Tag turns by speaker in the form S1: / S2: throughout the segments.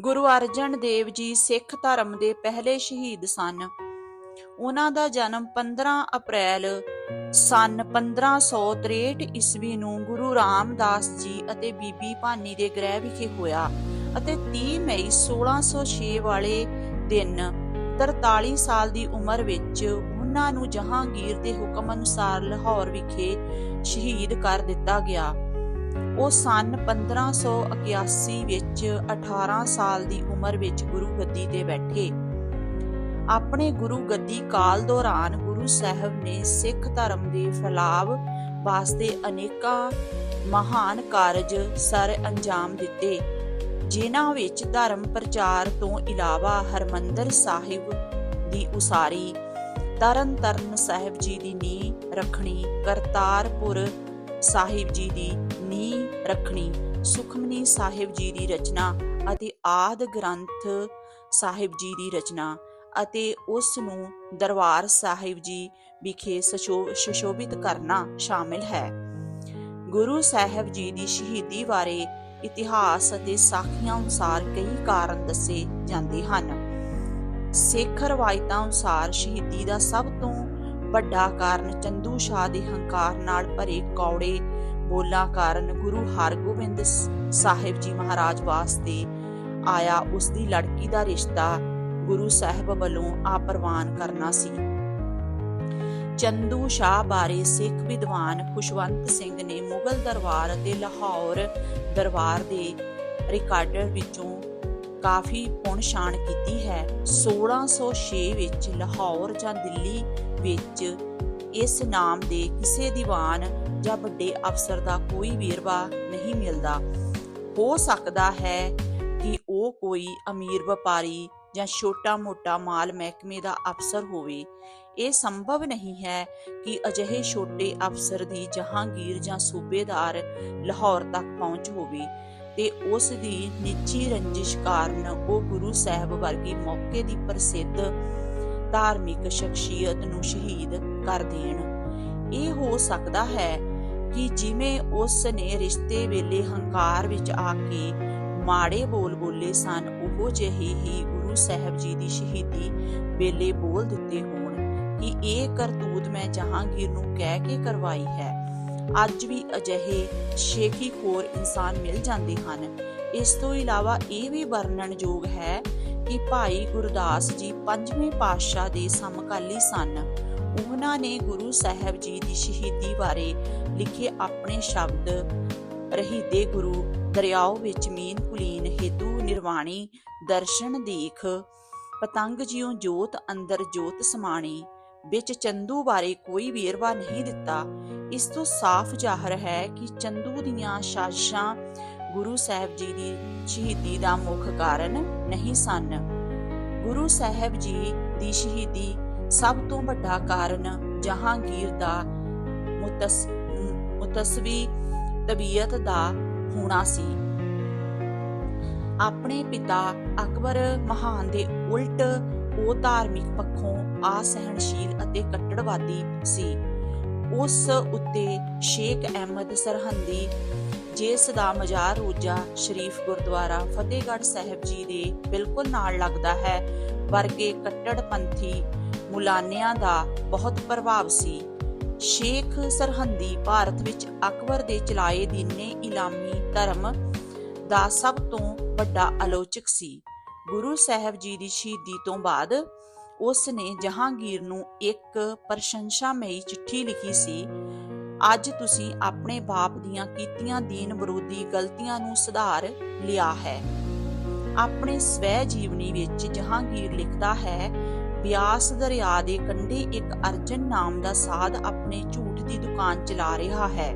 S1: ਗੁਰੂ ਅਰਜਨ ਦੇਵ ਜੀ ਸਿੱਖ ਧਰਮ ਦੇ ਪਹਿਲੇ ਸ਼ਹੀਦ ਸਨ। ਉਹਨਾਂ ਦਾ ਜਨਮ 15 ਅਪ੍ਰੈਲ ਸਨ 1563 ਈਸਵੀ ਨੂੰ ਗੁਰੂ ਰਾਮਦਾਸ ਜੀ ਅਤੇ ਬੀਬੀ ਭਾਨੀ ਦੇ ਗ੍ਰਹਿ ਵਿਖੇ ਹੋਇਆ ਅਤੇ 30 ਮਈ 1606 ਵਾਲੇ ਦਿਨ 43 ਸਾਲ ਦੀ ਉਮਰ ਵਿੱਚ ਉਹਨਾਂ ਨੂੰ ਜਹਾਂਗੀਰ ਦੇ ਹੁਕਮ ਅਨੁਸਾਰ ਲਾਹੌਰ ਵਿਖੇ ਸ਼ਹੀਦ ਕਰ ਦਿੱਤਾ ਗਿਆ। ਉਹ ਸਨ 1581 ਵਿੱਚ 18 ਸਾਲ ਦੀ ਉਮਰ ਵਿੱਚ ਗੁਰੂ ਗੱਦੀ ਤੇ ਬੈਠੇ। ਆਪਣੇ ਗੁਰੂ ਗੱਦੀ ਕਾਲ ਦੌਰਾਨ ਗੁਰੂ ਸਾਹਿਬ ਨੇ ਸਿੱਖ ਧਰਮ ਦੇ ਫੈਲਾਵ ਵਾਸਤੇ ਅਨੇਕਾਂ ਮਹਾਨ ਕਾਰਜ ਸਰ ਅੰਜਾਮ ਦਿੱਤੇ, ਜਿਨ੍ਹਾਂ ਵਿੱਚ ਧਰਮ ਪ੍ਰਚਾਰ ਤੋਂ ਇਲਾਵਾ ਹਰਮੰਦਰ ਸਾਹਿਬ ਦੀ ਉਸਾਰੀ ਤਰਨ ਤਰਨ ਸਾਹਿਬ ਜੀ ਦੀ ਨੀਂਹ ਰੱਖਣੀ, ਕਰਤਾਰਪੁਰ ਸਾਹਿਬ ਜੀ ਦੀ ਰੱਖਣੀ, ਸੁਖਮਨੀ ਸਾਹਿਬ ਜੀ ਦੀ ਰਚਨਾ ਅਤੇ ਆਦ ਗ੍ਰੰਥ ਸਾਹਿਬ ਜੀ ਦੀ ਰਚਨਾ ਅਤੇ ਉਸ ਨੂੰ ਦਰਬਾਰ ਸਾਹਿਬ ਜੀ ਵਿਖੇ ਸੁਸ਼ੋਭਿਤ ਕਰਨਾ ਸ਼ਾਮਿਲ ਹੈ। ਗੁਰੂ ਸਾਹਿਬ ਜੀ ਦੀ ਸ਼ਹੀਦੀ ਬਾਰੇ ਇਤਿਹਾਸ ਅਤੇ ਸਾਖੀਆਂ ਅਨੁਸਾਰ ਕਈ ਕਾਰਨ ਦੱਸੇ ਜਾਂਦੇ ਹਨ। ਸਿੱਖ ਰਵਾਇਤਾਂ ਅਨੁਸਾਰ ਸ਼ਹੀਦੀ ਦਾ ਸਭ ਤੋਂ ਵੱਡਾ ਕਾਰਨ ਚੰਦੂ ਸ਼ਾਹ ਦੇ ਹੰਕਾਰ ਨਾਲ ਭਰੇ ਕੌੜੇ ਬੋਲਾਂ ਕਾਰਨ ਗੁਰੂ ਹਰਗੋਬਿੰਦ ਸਾਹਿਬ ਜੀ ਮਹਾਰਾਜ ਵਾਸਤੇ ਆਇਆ ਉਸ ਦੀ ਲੜਕੀ ਦਾ ਰਿਸ਼ਤਾ ਗੁਰੂ ਸਾਹਿਬ ਵੱਲੋਂ ਆਪਰਵਾਨ ਕਰਨਾ ਸੀ। ਚੰਦੂ ਸ਼ਾਹ ਬਾਰੇ ਸਿੱਖ ਵਿਦਵਾਨ ਖੁਸ਼ਵੰਤ ਸਿੰਘ ਨੇ ਮੁਗਲ ਦਰਬਾਰ ਅਤੇ ਲਾਹੌਰ ਦਰਬਾਰ ਦੇ ਰਿਕਾਰਡਰ ਵਿੱਚੋਂ ਕਾਫੀ ਪੁਣਛਾਣ ਕੀਤੀ ਹੈ। 1606 ਵਿੱਚ ਲਾਹੌਰ ਜਾਂ ਦਿੱਲੀ ਵਿੱਚ ਇਸ ਨਾਮ ਦੇ ਕਿਸੇ ਦੀਵਾਨ ਜਾਂ ਵੱਡੇ ਅਫਸਰ ਦਾ ਕੋਈ ਵੇਰਵਾ ਨਹੀਂ ਮਿਲਦਾ। ਹੋ ਸਕਦਾ ਹੈ ਕਿ ਉਹ ਕੋਈ ਅਮੀਰ ਵਪਾਰੀ ਜਾਂ ਛੋਟਾ-ਮੋਟਾ ਮਾਲ ਮਹਿਕਮੇ ਦਾ ਅਫਸਰ ਹੋਵੇ। ਇਹ ਸੰਭਵ ਨਹੀਂ ਹੈ ਕਿ ਅਜਿਹੇ ਛੋਟੇ ਅਫਸਰ ਦੀ ਜਹਾਂਗੀਰ ਜਾਂ ਸੂਬੇਦਾਰ ਲਾਹੌਰ ਤੱਕ ਪਹੁੰਚ ਹੋਵੇ ਤੇ ਉਸ ਦੀ ਨਿੱਜੀ ਰੰਜਿਸ਼ ਕਾਰਨ ਉਹ ਗੁਰੂ ਸਾਹਿਬ ਵਰਗੀ ਮੌਕੇ ਦੀ ਪ੍ਰਸਿੱਧ ਧਾਰਮਿਕ ਸ਼ਖਸੀਅਤ ਨੂੰ ਸ਼ਹੀਦ ਕਰ ਦੇਣ। ਇਹ ਹੋ ਸਕਦਾ ਹੈ ਕਿ ਜਿਵੇਂ ਉਸ ਨੇ ਰਿਸ਼ਤੇ ਵੇਲੇ ਹੰਕਾਰ ਵਿੱਚ ਆ ਕੇ ਮਾੜੇ ਬੋਲ ਬੋਲੇ ਸਨ, ਉਹ ਜਿਹੇ ਹੀ ਗੁਰੂ ਸਾਹਿਬ ਜੀ ਦੀ ਸ਼ਹੀਦੀ ਵੇਲੇ ਬੋਲ ਦਿੱਤੇ ਹੋਣ ਕਿ ਇਹ ਕਰਤੂਤ ਮੈਂ ਜਹਾਂਗੀਰ ਨੂੰ ਕਹਿ ਕੇ ਕਰਵਾਈ ਹੈ। ਅੱਜ ਵੀ ਅਜਿਹੇ ਸ਼ੇਖੀਖੋਰ ਇਨਸਾਨ ਮਿਲ ਜਾਂਦੇ ਹਨ। ਇਸ ਤੋਂ ਇਲਾਵਾ ਇਹ ਵੀ ਵਰਣਨਯੋਗ ਹੈ ਕਿ ਭਾਈ ਗੁਰਦਾਸ ਜੀ ਪੰਜਵੇਂ ਪਾਤਸ਼ਾਹ ਦੇ ਸਮਕਾਲੀ ਸਨ। ਉਹਨਾਂ ਨੇ ਗੁਰੂ ਸਾਹਿਬ ਜੀ ਦੀ ਸ਼ਹੀਦੀ ਬਾਰੇ ਲਿਖੇ ਆਪਣੇ ਸ਼ਬਦ ਰਹੀਦੇ ਗੁਰੂ ਦਰਿਆਓ ਵਿੱਚ ਮੀਨ ਕੁਲੀਨ ਹੇਤੂ ਨਿਰਵਾਣੀ ਦਰਸ਼ਨ ਦੇਖ, ਪਤੰਗ ਜਿਉ ਜੋਤ ਅੰਦਰ ਜੋਤ ਸਮਾਣੀ, ਵਿੱਚ ਚੰਦੂ ਬਾਰੇ ਕੋਈ ਵੇਰਵਾ ਨਹੀਂ ਦਿੱਤਾ। ਇਸ ਤੋਂ ਸਾਫ਼ ਜ਼ਾਹਰ ਹੈ ਕਿ ਚੰਦੂ ਦੀਆਂ ਸਾਜ਼ਿਸ਼ਾਂ ਗੁਰੂ ਸਾਹਿਬ ਜੀ ਦੀ ਸ਼ਹੀਦੀ ਦਾ ਮੁੱਖ ਕਾਰਨ ਨਹੀਂ ਸਨ। ਗੁਰੂ ਸਾਹਿਬ ਜੀ ਦੀ ਸ਼ਹੀਦੀ ਸਭ ਤੋਂ ਵੱਡਾ ਕਾਰਨ ਜਹਾਂਗੀਰ ਦਾ ਮੁਤਸਵੀ ਤਬੀਅਤ ਦਾ ਹੋਣਾ ਸੀ। ਆਪਣੇ ਪਿਤਾ ਅਕਬਰ ਮਹਾਨ ਦੇ ਉਲਟ ਉਹ ਧਾਰਮਿਕ ਪੱਖੋਂ ਅਸਹਿਣਸ਼ੀਲ ਅਤੇ ਕੱਟੜਵਾਦੀ ਸੀ। ਉਸ ਉੱਤੇ ਸ਼ੇਖ ਅਹਿਮਦ ਸਰਹੰਦੀ ਜਿਸ ਦਾ ਮਜ਼ਾਰ ਰੋਜ਼ਾ ਸ਼ਰੀਫ ਗੁਰਦੁਆਰਾ ਫਤਿਹਗੜ੍ਹ ਸਾਹਿਬ ਜੀ ਦੇ ਬਿਲਕੁਲ ਨਾਲ ਲੱਗਦਾ ਹੈ, ਵਰਗੇ ਕੱਟੜਪੰਥੀ ਮੁਲਾਨਿਆਂ ਦਾ ਬਹੁਤ ਪ੍ਰਭਾਵ ਸੀ। ਸ਼ੇਖ ਸਰਹੰਦੀ ਭਾਰਤ ਵਿੱਚ ਅਕਬਰ ਦੇ ਚਲਾਏ ਦੀਨੇ ਇਲਾਮੀ ਧਰਮ ਦਾ ਸਭ ਤੋਂ ਵੱਡਾ ਆਲੋਚਕ ਸੀ। ਗੁਰੂ ਸਾਹਿਬ ਜੀ ਦੀ ਸ਼ਹੀਦੀ ਤੋਂ ਬਾਅਦ ਉਸ ਨੇ ਜਹਾਂਗੀਰ ਨੂੰ ਇੱਕ ਪ੍ਰਸ਼ੰਸਾਮਈ ਚਿੱਠੀ ਲਿਖੀ ਸੀ, ਅੱਜ ਤੁਸੀਂ ਆਪਣੇ ਬਾਪ ਦੀਆਂ ਕੀਤੀਆਂ ਦੀਨ ਵਿਰੋਧੀ ਗਲਤੀਆਂ ਨੂੰ ਸੁਧਾਰ ਲਿਆ ਹੈ। ਆਪਣੇ ਸਵੈ ਜੀਵਨੀ ਵਿੱਚ ਜਹਾਂਗੀਰ ਲਿਖਦਾ ਹੈ ਬਿਆਸ ਦਰਿਆ ਦੇ ਕੰਢੇ ਇੱਕ ਅਰਜਨ ਨਾਮ ਦਾ ਸਾਧ ਆਪਣੇ ਝੂਠ ਦੀ ਦੁਕਾਨ ਚਲਾ ਰਿਹਾ ਹੈ।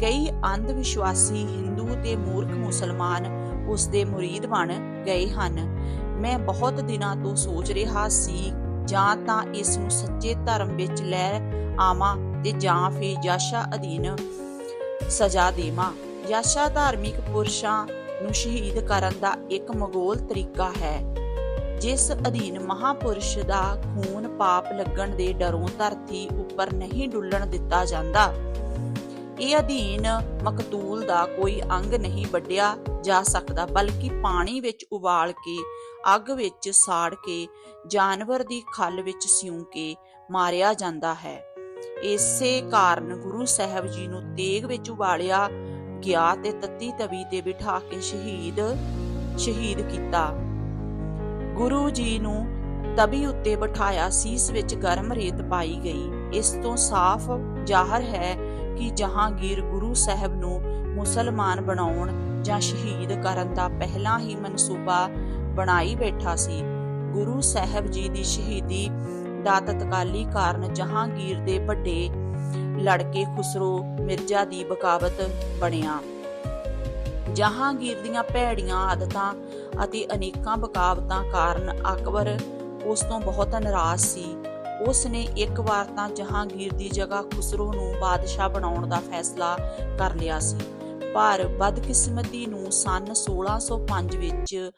S1: ਕਈ ਅੰਧ ਵਿਸ਼ਵਾਸੀ ਹਿੰਦੂ ਤੇ ਮੂਰਖ ਮੁਸਲਮਾਨ ਉਸ ਦੇ ਮੁਰੀਦ ਬਣ ਗਏ ਹਨ। ਮੈਂ ਬਹੁਤ ਦਿਨਾਂ ਤੋਂ ਸੋਚ ਰਿਹਾ ਸੀ, ਜਾਂ ਤਾਂ ਇਸ ਨੂੰ ਸੱਚੇ ਧਰਮ ਵਿੱਚ ਲੈ ਆਵਾਂ ਤੇ ਜਾਂ ਫਿਰ ਯਾਸ਼ਾ ਅਧੀਨ ਸਜ਼ਾ ਦੇਵਾਂ। ਯਾਸ਼ਾ ਧਾਰਮਿਕ ਪੁਰਸ਼ਾਂ ਨੂੰ ਸ਼ਹੀਦ ਕਰਨ ਦਾ ਇੱਕ ਮਗੋਲ ਤਰੀਕਾ ਹੈ। ਜਿਸ ਅਧੀਨ ਮਹਾਪੁਰਸ਼ ਦਾ ਖੂਨ ਪਾਪ ਲੱਗਣ ਦੇ ਡਰੋਂ ਧਰਤੀ ਉੱਪਰ ਨਹੀਂ ਡੁੱਲਣ ਦਿੱਤਾ ਜਾਂਦਾ। ਇਹ ਅਧੀਨ ਮਕਤੂਲ ਦਾ ਕੋਈ ਅੰਗ ਨਹੀਂ ਵੱਢਿਆ ਜਾ ਸਕਦਾ, ਬਲਕਿ ਪਾਣੀ ਵਿੱਚ ਉਬਾਲ ਕੇ, ਅੱਗ ਵਿੱਚ ਸਾੜ ਕੇ, ਜਾਨਵਰ ਦੀ ਖੱਲ ਵਿੱਚ ਸਿਉਂ ਕੇ ਮਾਰਿਆ ਜਾਂਦਾ ਹੈ। ਇਸੇ ਕਾਰਨ ਗੁਰੂ ਸਾਹਿਬ ਜੀ ਨੂੰ ਤੇਗ ਵਿੱਚ ਉਬਾਲਿਆ ਗਿਆ ਤੇ ਤੱਤੀ ਤਵੀ ਤੇ ਬਿਠਾ ਕੇ ਸ਼ਹੀਦ ਸ਼ਹੀਦ ਕੀਤਾ। ਗੁਰੂ ਜੀ ਨੂੰ ਤਬੀ ਉੱਤੇ ਬਿਠਾਇਆ ਸੀਸ ਵਿੱਚ ਗਰਮ ਰੇਤ ਪਾਈ ਗਈ। ਇਸ ਤੋਂ ਸਾਫ਼ ਜ਼ਾਹਰ ਹੈ ਕਿ ਜਹਾਂਗੀਰ ਗੁਰੂ ਸਾਹਿਬ ਨੂੰ ਮੁਸਲਮਾਨ ਬਣਾਉਣ ਜਾਂ ਸ਼ਹੀਦ ਕਰਨ ਦਾ ਪਹਿਲਾਂ ਹੀ ਮਨਸੂਬਾ ਬਣਾਈ ਬੈਠਾ ਸੀ। ਗੁਰੂ ਸਾਹਿਬ ਜੀ ਦੀ ਸ਼ਹੀਦੀ ਦਾ ਤਤਕਾਲੀ ਕਾਰਨ ਜਹਾਂਗੀਰ ਦੇ ਵੱਡੇ ਲੜਕੇ ਖੁਸਰੋ ਮਿਰਜ਼ਾ ਦੀ ਬਕਾਵਤ ਬਣਿਆ। ਜਹਾਂਗੀਰ ਦੀਆਂ ਭੈੜੀਆਂ ਆਦਤਾਂ ਅਤੇ ਅਨੇਕਾਂ ਬਕਾਵਤਾਂ ਕਾਰਨ ਅਕਬਰ ਉਸ ਤੋਂ ਬਹੁਤ ਨਾਰਾਜ਼ ਸੀ। ਉਸ ਨੇ ਇੱਕ ਵਾਰ ਤਾਂ ਜਹਾਂਗੀਰ ਦੀ ਜਗ੍ਹਾ ਖੁਸਰੋ ਨੂੰ ਬਾਦਸ਼ਾਹ ਬਣਾਉਣ ਦਾ ਫੈਸਲਾ ਕਰ ਲਿਆ ਸੀ। ਪਰ ਬਦਕਿਸਮਤੀ ਨੂੰ ਸੰਨ 1605 ਵਿੱਚ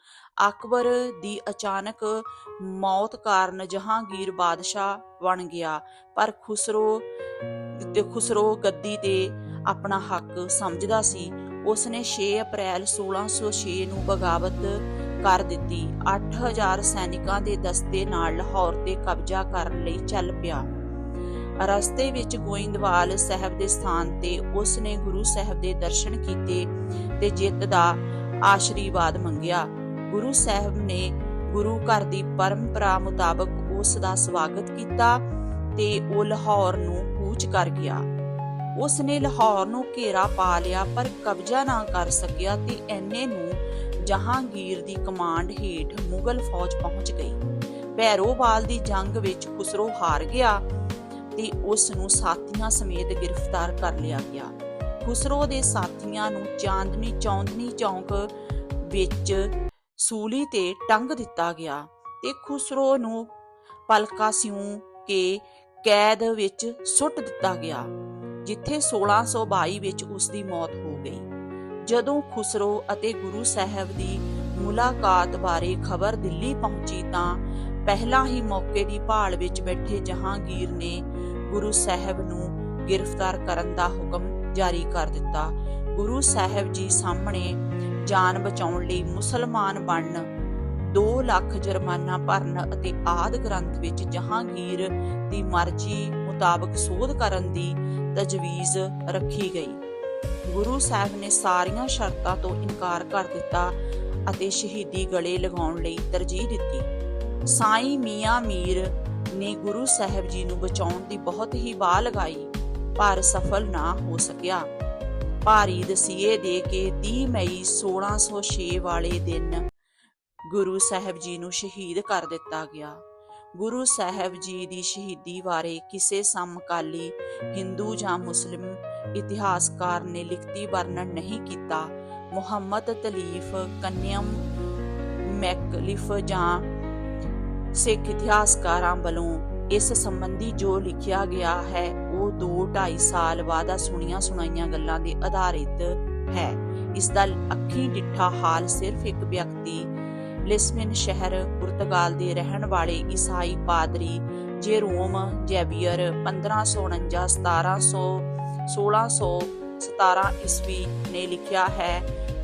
S1: ਅਕਬਰ ਦੀ ਅਚਾਨਕ ਮੌਤ ਕਾਰਨ ਜਹਾਂਗੀਰ ਬਾਦਸ਼ਾਹ ਬਣ ਗਿਆ। ਪਰ ਖੁਸਰੋ, ਤੇ ਖੁਸਰੋ ਗੱਦੀ ਤੇ ਆਪਣਾ ਹੱਕ ਸਮਝਦਾ ਸੀ। ਉਸ ਨੇ 6 ਅਪ੍ਰੈਲ 1606 ਨੂੰ ਬਗਾਵਤ ਕਰ ਦਿੱਤੀ। 8000 ਸੈਨਿਕਾਂ ਦੇ ਦਸਤੇ ਨਾਲ ਲਾਹੌਰ ਤੇ ਕਬਜ਼ਾ ਕਰਨ ਲਈ ਚੱਲ ਪਿਆ। ਰਸਤੇ ਵਿੱਚ ਗੋਇੰਦਵਾਲ ਸਾਹਿਬ ਦੇ ਸਥਾਨ ਤੇ ਉਸ ਨੇ ਗੁਰੂ ਸਾਹਿਬ ਦੇ ਦਰਸ਼ਨ ਕੀਤੇ ਤੇ ਜਿੱਤ ਦਾ ਆਸ਼ੀਰਵਾਦ ਮੰਗਿਆ। ਗੁਰੂ ਸਾਹਿਬ ਨੇ ਗੁਰੂ ਘਰ ਦੀ ਪਰੰਪਰਾ ਮੁਤਾਬਕ ਉਸ ਦਾ ਸਵਾਗਤ ਕੀਤਾ ਤੇ ਉਹ ਲਾਹੌਰ ਨੂੰ ਕੂਚ ਕਰ ਗਿਆ। ਉਸ ਨੇ ਲਾਹੌਰ ਨੂੰ ਘੇਰਾ ਪਾ ਲਿਆ, ਪਰ ਕਬਜ਼ਾ ਨਾ ਕਰ ਸਕਿਆ ਤੇ ਐਨੇ ਨੂੰ ਜਹਾਂਗੀਰ ਦੀ ਕਮਾਂਡ ਹੇਠ ਮੁਗਲ ਫੌਜ ਪਹੁੰਚ ਗਈ। ਭੈਰੋਵਾਲ ਦੀ ਜੰਗ ਵਿੱਚ ਖੁਸਰੋ ਹਾਰ ਗਿਆ ਤੇ ਉਸ ਨੂੰ ਸਾਥੀਆਂ ਸਮੇਤ ਗ੍ਰਿਫਤਾਰ ਕਰ ਲਿਆ ਗਿਆ। ਖੁਸਰੋ ਦੇ ਸਾਥੀਆਂ ਨੂੰ ਚਾਂਦਨੀ ਚੌਂਦਨੀ ਚੌਂਕ ਵਿੱਚ ਸੂਲੀ ਤੇ ਟੰਗ ਦਿੱਤਾ ਗਿਆ ਤੇ ਖੁਸਰੋ ਨੂੰ ਪਲਕਾ ਸਿਉਂ ਕੇ ਕੈਦ ਵਿੱਚ ਸੁੱਟ ਦਿੱਤਾ ਗਿਆ। ਜਿੱਥੇ 1622 ਵਿੱਚ ਉਸ ਦੀ ਮੌਤ ਹੋ ਗਈ। ਜਦੋਂ ਖੁਸਰੋ ਅਤੇ ਗੁਰੂ ਸਾਹਿਬ ਦੀ ਮੁਲਾਕਾਤ ਬਾਰੇ ਖਬਰ ਦਿੱਲੀ ਪਹੁੰਚੀ ਤਾਂ ਪਹਿਲਾਂ ਹੀ ਮੌਕੇ ਦੀ ਭਾਲ ਵਿੱਚ ਬੈਠੇ ਜਹਾਂਗੀਰ ਨੇ ਗੁਰੂ ਸਾਹਿਬ ਨੂੰ ਗ੍ਰਿਫਤਾਰ ਕਰਨ ਦਾ ਹੁਕਮ ਜਾਰੀ ਕਰ ਦਿੱਤਾ। ਗੁਰੂ ਸਾਹਿਬ ਜੀ ਸਾਹਮਣੇ ਜਾਨ ਬਚਾਉਣ ਲਈ ਮੁਸਲਮਾਨ ਬਣਨ 2 ਲੱਖ ਜੁਰਮਾਨਾ ਭਰਨ ਅਤੇ ਆਦ ਗ੍ਰੰਥ ਵਿੱਚ ਜਹਾਂਗੀਰ ਦੀ ਮਰਜ਼ੀ ਮੁਤਾਬਕ ਸੋਧ ਕਰਨ ਦੀ ਤਜਵੀਜ਼ ਰੱਖੀ ਗਈ। ਗੁਰੂ ਸਾਹਿਬ ਨੇ ਸਾਰੀਆਂ ਸ਼ਰਤਾਂ ਤੋਂ ਇਨਕਾਰ ਕਰ ਦਿੱਤਾ ਅਤੇ ਸ਼ਹੀਦੀ ਗਲੇ ਲਗਾਉਣ ਲਈ ਤਰਜੀਹ ਦਿੱਤੀ। ਸਾਈਂ ਮੀਆਂ ਮੀਰ ਨੇ ਗੁਰੂ ਸਾਹਿਬ ਜੀ ਨੂੰ ਬਚਾਉਣ ਦੀ ਬਹੁਤ ਹੀ ਬਾਹ ਲਗਾਈ, ਪਰ ਸਫਲ ਨਾ ਹੋ ਸਕਿਆ। ਭਾਰੀ ਦਸੀਏ ਦੇ ਕੇ 30 ਮਈ 1606 ਵਾਲੇ ਦਿਨ ਗੁਰੂ ਸਾਹਿਬ ਜੀ ਨੂੰ ਸ਼ਹੀਦ ਕਰ ਦਿੱਤਾ ਗਿਆ। ਗੁਰੂ ਸਾਹਿਬ ਜੀ ਦੀ ਸ਼ਹੀਦੀ ਬਾਰੇ ਕਿਸੇ ਸਮਕਾਲੀ ਹਿੰਦੂ ਜਾਂ ਮੁਸਲਿਮ ਇਤਿਹਾਸਕਾਰ ਨੇ ਲਿਖਤੀ ਵਰਣਨ ਨਹੀਂ ਕੀਤਾ। ਮੁਹੰਮਦ ਤਲੀਫ ਕੰਨਿਯਮ ਮੈਕਲਿਫ ਜਾਂ ਸਿੱਖ ਇਤਿਹਾਸਕਾਰਾਂ ਵੱਲੋਂ ਇਸ ਸੰਬੰਧੀ ਜੋ ਲਿਖਿਆ ਗਿਆ ਹੈ, ਉਹ 2-2.5 ਸਾਲ ਬਾਅਦ ਸੁਣੀਆਂ ਸੁਣਾਈਆਂ ਗੱਲਾਂ ਦੇ ਆਧਾਰਿਤ ਹੈ। ਇਸ ਦਾ ਅੱਖੀਂ ਡਿੱਠਾ ਹਾਲ ਸਿਰਫ ਇੱਕ ਵਿਅਕਤੀ ਲਿਸਬਨ ਸ਼ਹਿਰ ਪੁਰਤਗਾਲ ਦੇ ਰਹਿਣ ਵਾਲੇ ਈਸਾਈ ਪਾਦਰੀ ਜੇਰੋਮ ਜੈਬੀਅਰ 1549 1700 1617 ਈਸਵੀ ਨੇ ਲਿਖਿਆ ਹੈ,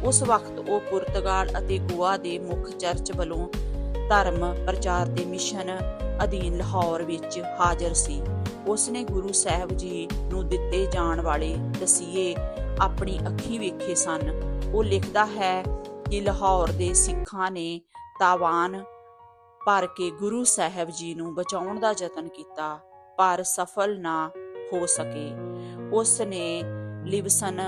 S1: ਉਸ ਵਕਤ ਉਹ ਪੁਰਤਗਾਲ ਅਤੇ ਗੋਆ ਦੇ ਮੁੱਖ ਚਰਚ ਵੱਲੋਂ ਧਰਮ ਪ੍ਰਚਾਰ ਦੇ ਮਿਸ਼ਨ ਅਧੀਨ ਲਾਹੌਰ ਵਿੱਚ ਹਾਜ਼ਰ ਸੀ। ਉਸ ਨੇ ਗੁਰੂ ਸਾਹਿਬ ਜੀ ਨੂੰ ਦਿੱਤੇ ਜਾਣ ਵਾਲੇ ਦਸੀਏ ਆਪਣੀ ਅੱਖੀ ਵੇਖੇ ਸਨ। ਉਹ ਲਿਖਦਾ ਹੈ ਕਿ ਲਾਹੌਰ ਦੇ ਸਿੱਖਾਂ ਨੇ ਤਾਵਾਨ ਭਰ ਕੇ ਗੁਰੂ ਸਾਹਿਬ ਜੀ ਨੂੰ ਬਚਾਉਣ ਦਾ ਯਤਨ ਕੀਤਾ, ਪਰ ਸਫਲ ਨਾ ਹੋ ਸਕੇ। ਉਸ ਨੇ ਲਿਵਸਨ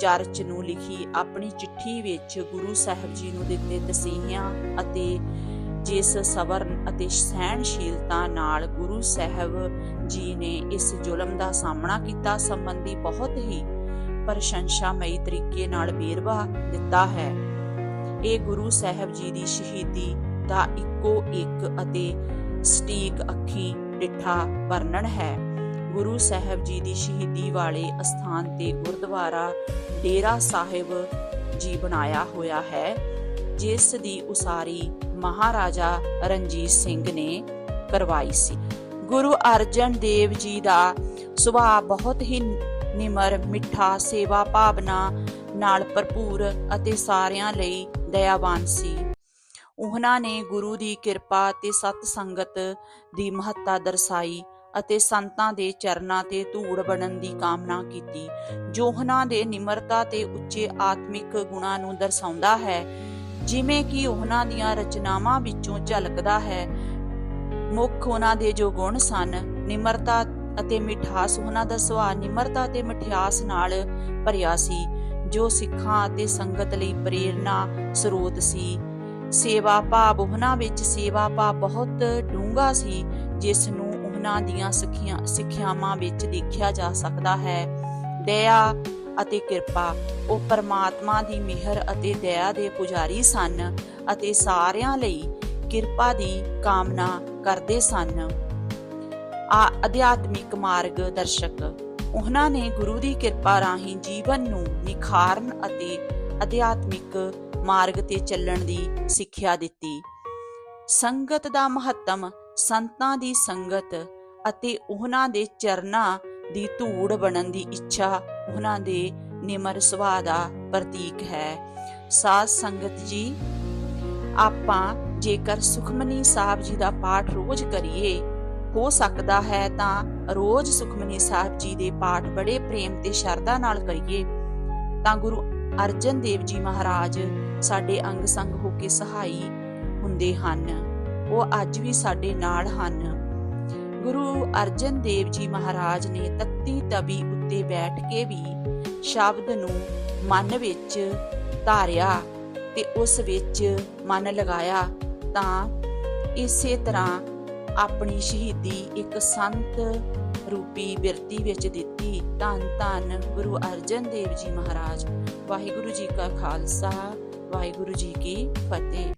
S1: ਚਰਚ ਨੂੰ ਲਿਖੀ ਆਪਣੀ ਚਿੱਠੀ ਵਿੱਚ ਗੁਰੂ ਸਾਹਿਬ ਜੀ ਨੂੰ ਦਿੱਤੇ ਤਸੀਹਿਆਂ ਅਤੇ ਜਿਸ ਸਬਰ ਅਤੇ ਸਹਿਣਸ਼ੀਲਤਾ ਨਾਲ ਗੁਰੂ ਸਾਹਿਬ ਜੀ ਨੇ ਇਸ ਜ਼ੁਲਮ ਦਾ ਸਾਹਮਣਾ ਕੀਤਾ, ਸੰਬੰਧੀ ਬਹੁਤ ਹੀ ਪ੍ਰਸ਼ੰਸਾਮਈ ਤਰੀਕੇ ਨਾਲ ਵੇਰਵਾ ਦਿੱਤਾ ਹੈ। ਇਹ ਗੁਰੂ ਸਾਹਿਬ ਜੀ ਦੀ ਸ਼ਹੀਦੀ ਦਾ ਇੱਕੋ ਇੱਕ ਅਤੇ ਸਟੀਕ ਅੱਖੀ ਡਿੱਠਾ ਵਰਣਨ ਹੈ। ਗੁਰੂ ਸਾਹਿਬ ਜੀ ਦੀ ਸ਼ਹੀਦੀ ਵਾਲੇ ਅਸਥਾਨ ਤੇ ਗੁਰਦੁਆਰਾ ਡੇਰਾ ਸਾਹਿਬ ਜੀ ਬਣਾਇਆ ਹੋਇਆ ਹੈ, ਜਿਸ ਦੀ ਉਸਾਰੀ ਮਹਾਰਾਜਾ ਰਣਜੀਤ ਸਿੰਘ ਨੇ ਕਰਵਾਈ ਸੀ। ਗੁਰੂ ਅਰਜਨ ਦੇਵ ਜੀ ਦਾ ਸੁਭਾਅ ਬਹੁਤ ਹੀ ਨਿਮਰ, ਮਿੱਠਾ ਸੇਵਾ ਭਾਵਨਾ ਨਾਲ ਭਰਪੂਰ ਅਤੇ ਸਾਰਿਆਂ ਲਈ ਦਇਆਵਾਨ ਸੀ। ਉਹਨਾਂ ਨੇ ਗੁਰੂ ਦੀ ਕਿਰਪਾ ਤੇ ਸਤ ਸੰਗਤ ਦੀ ਮਹੱਤਤਾ ਦਰਸਾਈ ਅਤੇ ਸੰਤਾਂ ਦੇ ਚਰਨਾਂ ਤੇ ਧੂੜ ਬਣਨ ਦੀ ਕਾਮਨਾ ਕੀਤੀ। ਜੋ ਦੇ ਨਿਮਰਤਾ ਤੇ ਉੱਚੇ ਆਤਮਿਕ ਗੁਣਾਂ ਨੂੰ ਦਰਸਾਉਂਦਾ ਹੈ, ਜਿਵੇਂ ਕਿ ਉਹਨਾਂ ਦੀਆਂ ਰਚਨਾਵਾਂ ਵਿੱਚੋਂ ਝਲਕਦਾ ਹੈ, ਮੁੱਖ ਉਹਨਾਂ ਦੇ ਜੋ ਗੁਣ ਸਨ, ਨਿਮਰਤਾ ਅਤੇ ਮਿਠਾਸ ਉਹਨਾਂ ਦਾ ਸੁਭਾਅ, ਨਿਮਰਤਾ ਤੇ ਮਿਠਾਸ ਨਾਲ ਭਰਿਆ ਸੀ। ਜੋ ਸਿੱਖਾਂ ਅਤੇ ਸੰਗਤ ਲਈ ਪ੍ਰੇਰਨਾ ਸਰੋਤ ਸੀ। ਸੇਵਾ ਭਾਵ ਉਹਨਾਂ ਵਿੱਚ ਸੇਵਾ ਭਾਵ ਬਹੁਤ ਡੂੰਘਾ ਸੀ, ਜਿਸ ਨੂੰ ਉਹਨਾਂ ਦੀਆਂ ਸਿੱਖਿਆ, ਸਿੱਖਿਆਵਾਂ ਵਿੱਚ ਦੇਖਿਆ ਜਾ ਸਕਦਾ ਹੈ। ਦਇਆ ਅਤੇ ਕਿਰਪਾ, ਉਹ ਪਰਮਾਤਮਾ ਦੀ ਮਿਹਰ ਅਤੇ ਦਇਆ ਦੇ ਪੁਜਾਰੀ ਸਨ ਅਤੇ ਸਾਰਿਆਂ ਲਈ ਕਿਰਪਾ ਦੀ ਕਾਮਨਾ ਕਰਦੇ ਸਨ। ਆ ਅਧਿਆਤਮਿਕ ਮਾਰਗ ਦਰਸ਼ਕ ਉਹਨਾਂ ਨੇ ਗੁਰੂ ਦੀ ਕਿਰਪਾ ਰਾਹੀਂ ਜੀਵਨ ਨੂੰ ਨਿਖਾਰਨ ਅਤੇ ਅਧਿਆਤਮਿਕ ਮਾਰਗ ਤੇ ਚੱਲਣ ਦੀ ਸਿੱਖਿਆ ਦਿੱਤੀ। ਸੰਗਤ ਦਾ ਮਹੱਤਮ ਸੰਤਾਂ ਦੀ ਸੰਗਤ ਅਤੇ ਉਹਨਾਂ ਦੇ ਚਰਨਾਂ ਦੀ ਧੂੜ ਬਣਨ ਦੀ ਇੱਛਾ ਉਹਨਾਂ ਦੇ ਨਿਮਰ ਸੁਭਾਅ ਦਾ ਪ੍ਰਤੀਕ ਹੈ। ਸਾਧ ਸੰਗਤ ਜੀ, ਆਪਾਂ ਜੇਕਰ ਸੁਖਮਨੀ ਸਾਹਿਬ ਜੀ ਦਾ ਪਾਠ ਰੋਜ਼ ਕਰੀਏ ਹੋ ਸਕਦਾ ਹੈ ਤਾਂ ਰੋਜ਼ ਸੁਖਮਨੀ ਸਾਹਿਬ ਜੀ ਦੇ ਪਾਠ ਬੜੇ ਪ੍ਰੇਮ ਤੇ ਸ਼ਰਧਾ ਨਾਲ ਕਰੀਏ। ਤਾਂ ਗੁਰੂ ਅਰਜਨ ਦੇਵ ਜੀ ਮਹਾਰਾਜ ਸਾਡੇ ਅੰਗ ਸੰਗ ਹੋ ਕੇ ਸਹਾਈ ਹੁੰਦੇ ਹਨ। ਉਹ ਅੱਜ ਵੀ ਸਾਡੇ ਨਾਲ ਹਨ। ਗੁਰੂ ਅਰਜਨ ਦੇਵ ਜੀ ਮਹਾਰਾਜ ਨੇ ਤੱਤੀ ਤਵੀ ਉੱਤੇ ਬੈਠ ਕੇ ਵੀ ਸ਼ਬਦ ਨੂੰ ਮਨ ਵਿੱਚ ਧਾਰਿਆ ਤੇ ਉਸ ਵਿੱਚ ਮਨ ਲਗਾਇਆ ਤਾਂ ਇਸੇ ਤਰ੍ਹਾਂ ਆਪਣੀ ਸ਼ਹੀਦੀ ਇੱਕ ਸੰਤ ਰੂਪੀ ਬਿਰਤੀ ਵਿੱਚ ਦਿੱਤੀ। ਧੰਨ ਧੰਨ ਗੁਰੂ ਅਰਜਨ ਦੇਵ ਜੀ ਮਹਾਰਾਜ। ਵਾਹਿਗੁਰੂ ਜੀ ਕਾ ਖਾਲਸਾ, ਵਾਹਿਗੁਰੂ ਜੀ ਕੀ ਫਤਿਹ।